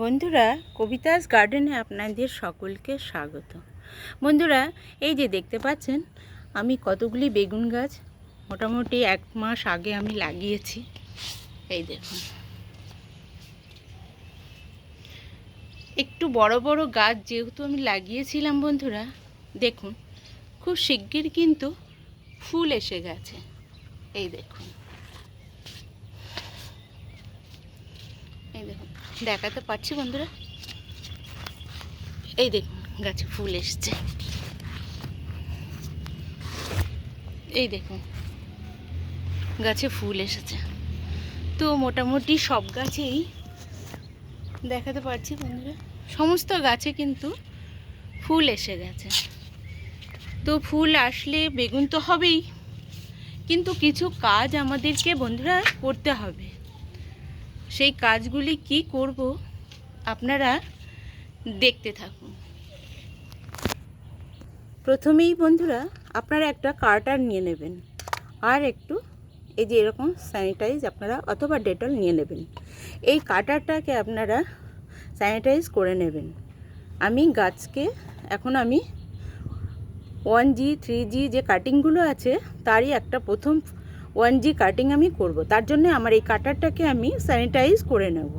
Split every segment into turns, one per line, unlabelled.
বন্ধুরা, কবিতাস গার্ডেনে আপনাদের সকলকে স্বাগত। বন্ধুরা, এই যে দেখতে পাচ্ছেন, আমি কতগুলি বেগুন গাছ মোটামুটি এক মাস আগে আমি লাগিয়েছি। এই দেখুন। একটু বড় বড় গাছ যেহেতু আমি লাগিয়েছিলাম বন্ধুরা, দেখুন, খুব শিগগির কিন্তু ফুল এসে গেছে। এই দেখুন এই দেখুন দেখাতে পারছি বন্ধুরা। এই দেখুন, গাছে ফুল এসছে। এই দেখুন, গাছে ফুল এসেছে। তো মোটামুটি সব গাছেই দেখাতে পারছি বন্ধুরা। সমস্ত গাছে কিন্তু ফুল এসে গেছে। তো ফুল আসলে বেগুন তো হবেই, কিন্তু কিছু কাজ আমাদেরকে বন্ধুরা করতে হবে। সেই কাজগুলি কি করব আপনারা দেখতে থাকুন। প্রথমেই বন্ধুরা, আপনারা একটা কার্টার নিয়ে নেবেন। আর একটু এই যে এরকম স্যানিটাইজ আপনারা অথবা ডেটল নিয়ে নেবেন। এই কাটারটাকে আপনারা স্যানিটাইজ করে নেবেন। আমি গাছকে, এখন আমি ওয়ান জি থ্রি জি যে কাটিংগুলো আছে, তারই একটা প্রথম ওয়ান জি কাটিং আমি করব। তার জন্য আমার এই কাটারটাকে আমি স্যানিটাইজ করে নেব।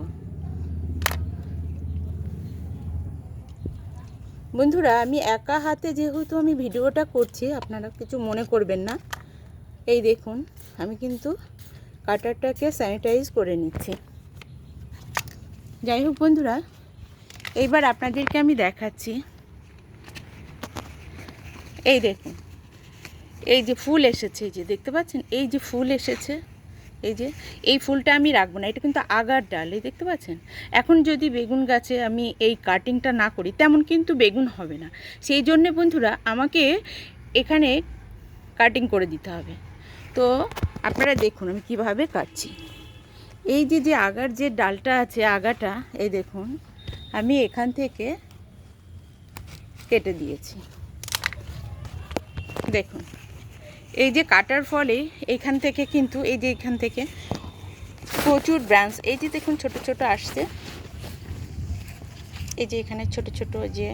বন্ধুরা, আমি একা হাতে যেহেতু আমি ভিডিওটা করছি, আপনারা কিছু মনে করবেন না। এই দেখুন, আমি কিন্তু কাটারটাকে স্যানিটাইজ করে নিচ্ছি। যাই হোক বন্ধুরা, এইবার আপনাদেরকে আমি দেখাচ্ছি। এই দেখুন এই যে ফুল এসেছে, এই যে দেখতে পাচ্ছেন? এই যে ফুল এসেছে, এই যে, এই ফুলটা আমি রাখব না, এটা কিন্তু আগার ডাল, এই দেখতে পাচ্ছেন? এখন যদি বেগুন গাছে আমি এই কাটিংটা না করি, তেমন কিন্তু বেগুন হবে না। সেই জন্যে বন্ধুরা, আমাকে এখানে কাটিং করে দিতে হবে। তো আপনারা দেখুন আমি কীভাবে কাটছি। এই যে যে আগার যে ডালটা আছে, আগাটা, এই দেখুন, আমি এখান থেকে কেটে দিয়েছি। দেখুন। এই যে কাটার ফলে এখান থেকে কিন্তু, এই যে এখান থেকে প্রচুর ব্রাঞ্চ এই যে দেখুন ছোট ছোট আসছে। এই যে এখানে ছোট ছোট যে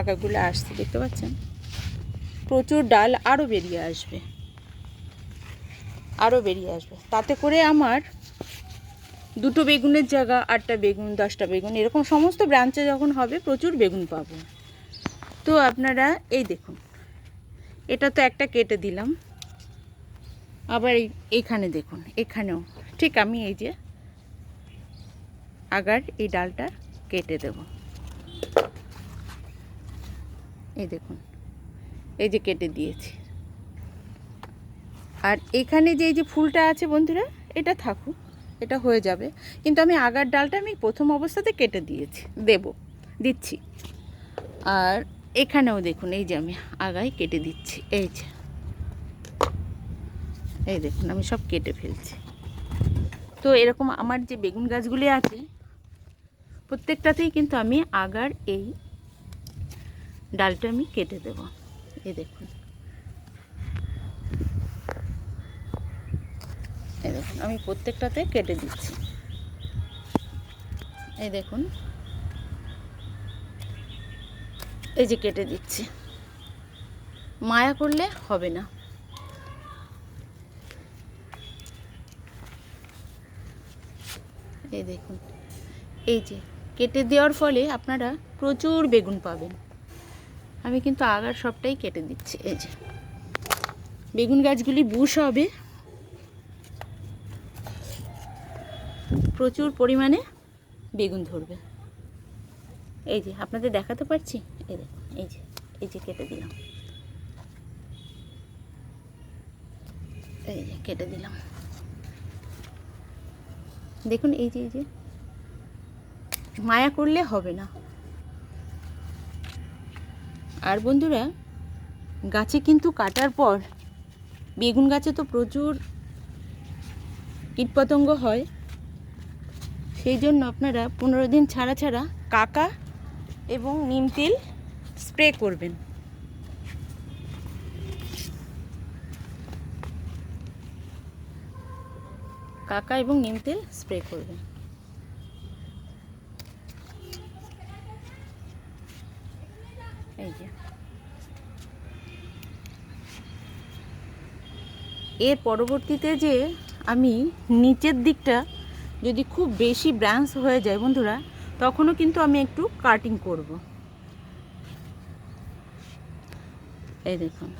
আগাগুলো আসছে, দেখতে পাচ্ছেন? প্রচুর ডাল আরও বেরিয়ে আসবে। আরও বেরিয়ে আসবে। তাতে করে আমার দুটো বেগুনের জায়গা, আটটা বেগুন, দশটা বেগুন, এরকম সমস্ত ব্রাঞ্চে যখন হবে প্রচুর বেগুন পাবো। তো আপনারা এই দেখুন, এটা তো একটা কেটে দিলাম। আবার এই এইখানে দেখুন, এখানেও। ঠিক আমি এই যে আগার এই ডালটা কেটে দেব। এই দেখুন, এই যে কেটে দিয়েছি। আর এখানে যে এই যে ফুলটা আছে বন্ধুরা, এটা থাকুক, এটা হয়ে যাবে। কিন্তু আমি আগার ডালটা আমি প্রথম অবস্থাতে কেটে দিয়েছি, দেব, দিচ্ছি। আর এখানেও দেখুন, এই যে আমি আগায় কেটে দিচ্ছি, এই যে। এই দেখুন, আমি সব কেটে ফেলছি। তো এরকম আমার যে বেগুন গাছগুলি আছে, প্রত্যেকটাতেই কিন্তু আমি আগার এই ডালটা আমি কেটে দেব। এই দেখুন। এই দেখুন, আমি প্রত্যেকটাতে কেটে দিচ্ছি। এই দেখুন। এই যে কেটে দিচ্ছি। মায়া করলে হবে না। এই দেখুন। এই যে, কেটে দেওয়ার ফলে আপনারা প্রচুর বেগুন পাবেন। আমি কিন্তু আগার সবটাই কেটে দিচ্ছি, এই যে। বেগুন গাছগুলি বুশ হবে। প্রচুর পরিমাণে বেগুন ধরবে। এই যে, আপনাদের দেখাতে পারছি? এই দেখুন, এই যে এই যে কেটে দিলাম। এই যে, কেটে দিলাম। দেখুন, এই যে এই যে। মায়া করলে হবে না। আর বন্ধুরা, গাছে কিন্তু কাটার পর বেগুন গাছে তো প্রচুর কীটপতঙ্গ হয়। সেই জন্য আপনারা পনেরো দিন ছাড়া ছাড়া কাকা এবং নিম তেল স্প্রে করবেন। কাকা এবং নিম তেল স্প্রে করবেন এই এর পরবর্তীতে যে আমি নিচের দিকটা যদি খুব বেশি ব্রাঞ্চ হয়ে যায় বন্ধুরা, তখনও কিন্তু আমি একটু কাটিং করব। এই দেখুন।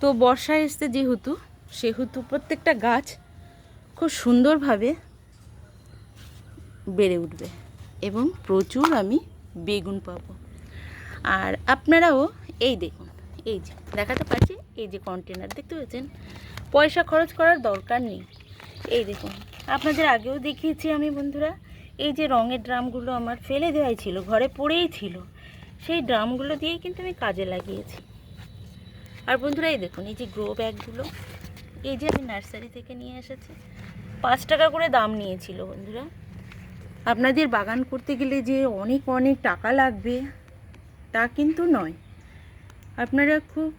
তো বর্ষা এসছে যেহেতু, সেহেতু প্রত্যেকটা গাছ খুব সুন্দরভাবে বেড়ে উঠবে এবং প্রচুর আমি বেগুন পাব। আর আপনারাও এই দেখুন, এই যে দেখাতে পাচ্ছি, এই যে কন্টেনার দেখতে পাচ্ছেন? পয়সা খরচ করার দরকার নেই। এই দেখুন, আপনাদের আগেও দেখিয়েছি আমি বন্ধুরা, এই যে রঙের ড্রামগুলো আমার ফেলে দেওয়াই ছিল, ঘরে পড়েই ছিল। সেই ড্রামগুলো দিয়েই কিন্তু আমি কাজে লাগিয়েছি। আর বন্ধুরা, এই দেখুন, এই যে গ্রো ব্যাগগুলো এই যে আমি নার্সারি থেকে নিয়ে এসেছি। পাঁচ টাকা করে দাম নিয়েছিল বন্ধুরা। আপনাদের বাগান করতে গেলে যে অনেক অনেক টাকা লাগবে, তা কিন্তু নয়। আপনারা খুব,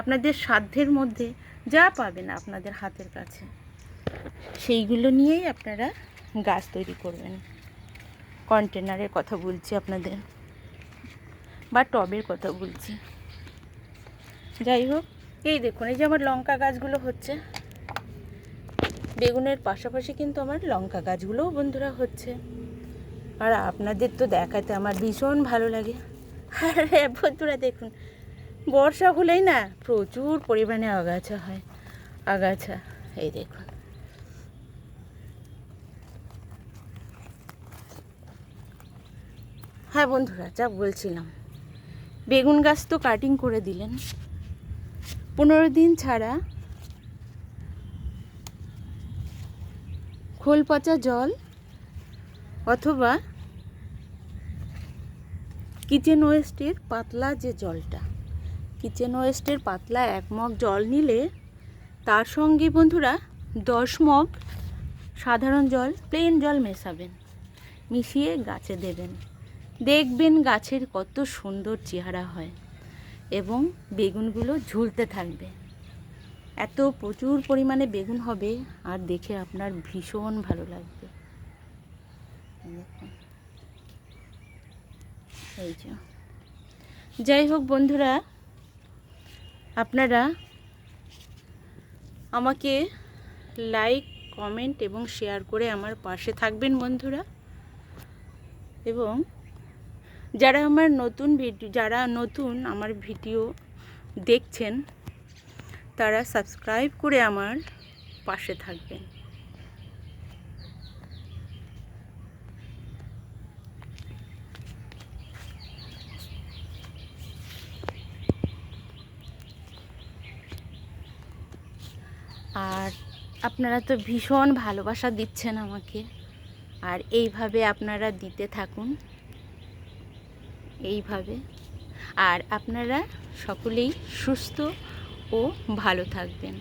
আপনাদের সাধ্যের মধ্যে যা পাবেন আপনাদের হাতের কাছে, সেইগুলো নিয়েই আপনারা গাছ তৈরি করবেন। কন্টেনারের কথা বলছি আপনাদের, বা টবের কথা বলছি। যাই হোক, এই দেখুন, এই যে আমার লঙ্কা গাছগুলো হচ্ছে। বেগুনের পাশাপাশি কিন্তু আমার লঙ্কা গাছগুলোও বন্ধুরা হচ্ছে। আর আপনাদের তো দেখাতে আমার ভীষণ ভালো লাগে। আরে বন্ধুরা দেখুন, বর্ষা হলেই না প্রচুর পরিমাণে আগাছা হয়। আগাছা, এই দেখুন। হ্যাঁ বন্ধুরা, যা বলছিলাম। বেগুন গাছ তো কাটিং করে দিলেন। পনেরো দিন ছাড়া খোল পচা জল অথবা কিচেন ওয়েস্টের পাতলা যে জলটা। কিচেন ওয়েস্টের পাতলা এক মগ জল নিলে তার সঙ্গে বন্ধুরা দশ মগ সাধারণ জল প্লেন জল মেশাবেন, মিশিয়ে গাছে দেবেন। দেখবেন গাছের কত সুন্দর চেহারা হয়। এবং বেগুনগুলো ঝুলতে থাকবে। এত প্রচুর পরিমাণে বেগুন হবে, আর দেখে আপনার ভীষণ ভালো লাগবে। এই যে। যাই হোক বন্ধুরা, আপনারা আমাকে লাইক, কমেন্ট এবং শেয়ার করে আমার পাশে থাকবেন বন্ধুরা। এবং যারা আমার নতুন ভিডিও যারা নতুন আমার ভিডিও দেখছেন, তারা সাবস্ক্রাইব করে আমার পাশে থাকবেন। আর আপনারা তো ভীষণ ভালোবাসা দিচ্ছেন আমাকে। আর এইভাবে আপনারা দিতে থাকুন। এইভাবে। আর আপনারা সকলেই সুস্থ ও ভালো থাকবেন।